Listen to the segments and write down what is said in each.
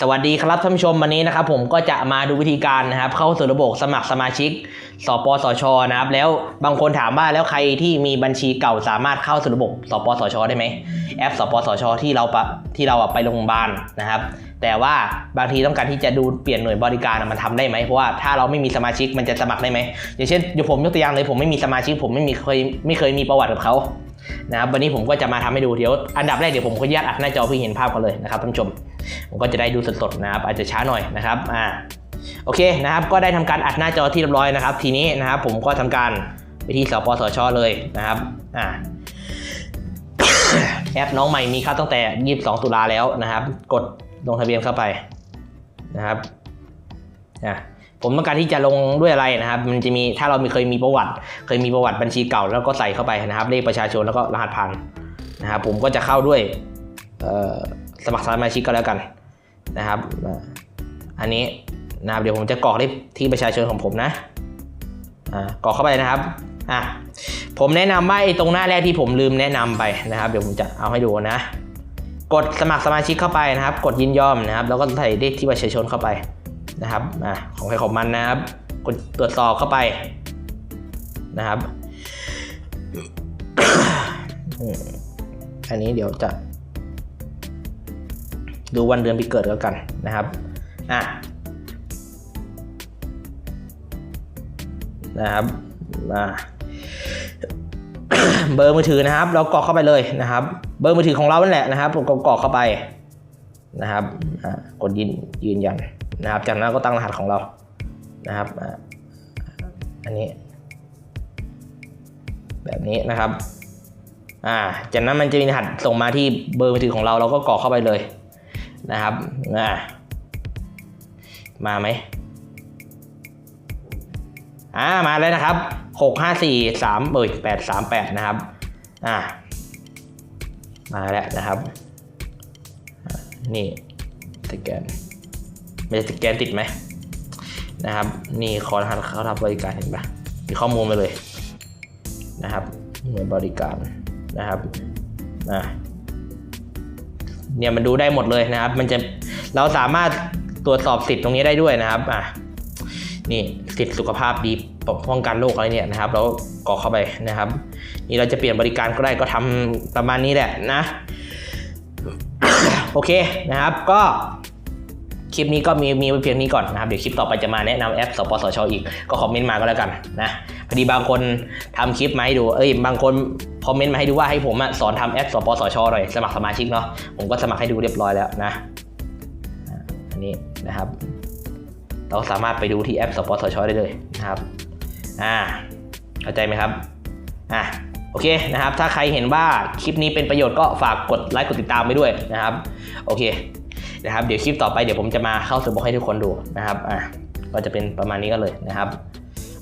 สวัสดีครับท่านผู้ชมวันนี้นะครับผมก็จะมาดูวิธีการนะครับเข้าสู่ระบบสมัครสมาชิกสปสชนะครับแล้วบางคนถามว่าแล้วใครที่มีบัญชีเก่าสามารถเข้าสู่ระบบสปสช ได้ไหมแอปสปสช ที่เราที่เราไปโรงพยาบาลนะครับ แต่ว่าบางทีต้องการที่จะดูเปลี่ยนหน่วยบริการมันทำได้ไหมเพราะว่าถ้าเราไม่มีสมาชิกมันจะสมัครได้ไหมอย่างเช่นเดี๋ยวผมยกตัวอย่างเลยผมไม่มีสมาชิก ผมไม่มีเคยไม่เคยมีประวัติกับเขานะครับวันนี้ผมก็จะมาทำให้ดูเดี๋ยวอันดับแรกเดี๋ยวผมขออนุญาตอัดหน้าจอเพื่อเห็นภาพกันเลยนะครับท่านผู้ชม ผมก็จะได้ดูสดๆนะครับ อาจจะช้าหน่อยนะครับอ่าโอเคนะครับ ก็ได้ทำการอัดหน้าจอที่เรียบร้อยนะครับ ทีนี้นะครับผมก็ทำการไปที่สปสชเลยนะครับอ่าแอปน้องใหม่มีครับตั้งแต่ 22 ตุลาแล้วนะครับ กดลงทะเบียนเข้าไปนะครับอะผมต้องการที่จะลงด้วยอะไรนะครับ มันจะมีถ้าเรามีเคยมีประวัติ เคยมีประวัติบัญชีเก่า แล้วก็ใส่เข้าไปนะครับ เลขประชาชนแล้วก็รหัสผ่านนะครับ ผมก็จะเข้าด้วยเอ่อ สมัครสมาชิกก็แล้วกันนะครับ อันนี้นะครับเดี๋ยวผมจะกรอกเลขที่ประชาชนของผมนะกรอกเข้าไปนะครับอะผมแนะนำว่าไอ้ตรงหน้าแรกที่ผมลืมแนะนำไปนะครับ เดี๋ยวผมจะเอาให้ดูนะ กดสมัครสมาชิกเข้าไปนะครับ กดยินยอมนะครับ แล้วก็ใส่เลขที่ประชาชนเข้าไปนะครับอะของใครของมันนะครับ กดตรวจสอบเข้าไปนะครับ อันนี้เดี๋ยวจะ ดูวันเดือนปีเกิดแล้วกันนะครับอะนะครับมาเบอร์มือถือนะครับ เรากรอกเข้าไปเลยนะครับ เบอร์มือถือของเรานั่นแหละนะครับกรอกเข้าไปนะครับกดยืนยืนยันนะครับ จากนั้นก็ตั้งรหัสของเรานะครับอันนี้ แบบนี้นะครับอ่าจากนั้นมันจะมีรหัสส่งมาที่เบอร์มือถือของเราเราก็กรอกเข้าไปเลย นะครับอ่ามาไหมอ่ามาแล้วนะครับหกห้าสี่สามเอ้ยแปดสามแปดนะครับอ่ามาแล้วนะครับ นี่สแกนไม่ได้สแกนติดไหมนะครับ นี่ขอรหัสเขารับริการเห็นปะมีข้อมูลมาเลยนะครับหน่วยบริการนะครับอะ เนี่ยมันดูได้หมดเลยนะครับ มันจะเราสามารถตรวจสอบสิทธิ์ตรงนี้ได้ด้วยนะครับอะนี่สิทธิสุขภาพดีป้องกันโรคอะไรเนี่ยนะครับ แล้วกรอกเข้าไปนะครับ นี่เราจะเปลี่ยนบริการก็ได้ก็ทำประมาณนี้แหละนะ โอเคนะครับก็ คลิปนี้ก็มีมีไว้เพียงนี้ก่อนนะครับ เดี๋ยวคลิปต่อไปจะมาแนะนำแอปสปสชอีก ก็คอมเมนต์มาก็แล้วกันนะ พอดีบางคนทำคลิปมาให้ดู เอ้ย บางคนคอมเมนต์มาให้ดูว่าให้ผมสอนทำแอปสปสชหน่อย สมัครสมาชิกเนาะ ผมก็สมัครให้ดูเรียบร้อยแล้วนะ อันนี้นะครับ เราสามารถไปดูที่แอปสปสชได้เลยนะครับ อ่า เข้าใจไหมครับ อะโอเคนะครับ ถ้าใครเห็นว่าคลิปนี้เป็นประโยชน์ก็ฝากกดไลค์กดติดตามไปด้วยนะครับ โอเค นะครับเดี๋ยวคลิปต่อไปเดี๋ยวผมจะมาเข้าสู่บอกให้ทุกคนดูนะครับอะก็จะเป็นประมาณนี้ก็เลยนะครับ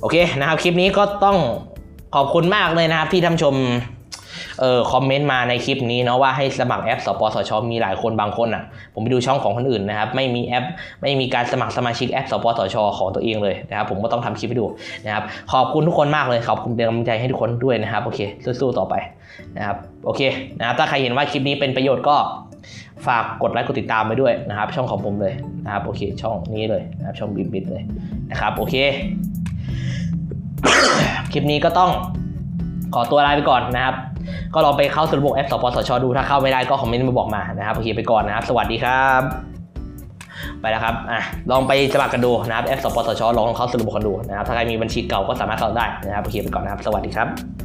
โอเคนะครับคลิปนี้ก็ต้องขอบคุณมากเลยนะครับที่ท่านชมเอ่อคอมเมนต์มาในคลิปนี้เนาะว่าให้สมัครแอปสปสชมีหลายคนบางคนอะ ผมไปดูช่องของคนอื่นนะครับ ไม่มีแอป ไม่มีการสมัครสมาชิกแอปสปสชของตัวเองเลยนะครับ ผมก็ต้องทำคลิปให้ดูนะครับ ขอบคุณทุกคนมากเลยขอบคุณเป็นกำลังใจให้ทุกคนด้วยนะครับโอเคสู้ๆต่อไปนะครับโอเคนะครับถ้าใครเห็นว่าคลิปนี้เป็นประโยชน์ก็ ฝากกดไลค์กดติดตามไปด้วยนะครับ ช่องของผมเลยนะครับโอเคช่องนี้เลยนะครับช่องบินบินเลยนะครับโอเค คลิปนี้ก็ต้องขอตัวลาไปก่อนนะครับ ก็ลองไปเข้าสระบบแอปสปสชดูถ้าเข้าไม่ได้ก็คอมเมนต์มาบอกมานะครับโอเคไปก่อนนะครับ สวัสดีครับไปแล้วครับ อะ ลองไปสมัครกันดูนะครับ แอปสปสชลองเข้าสระบบกันดูนะครับ ถ้าใครมีบัญชีเก่าก็สามารถเข้าได้นะครับ โอเคไปก่อนนะครับ สวัสดีครับ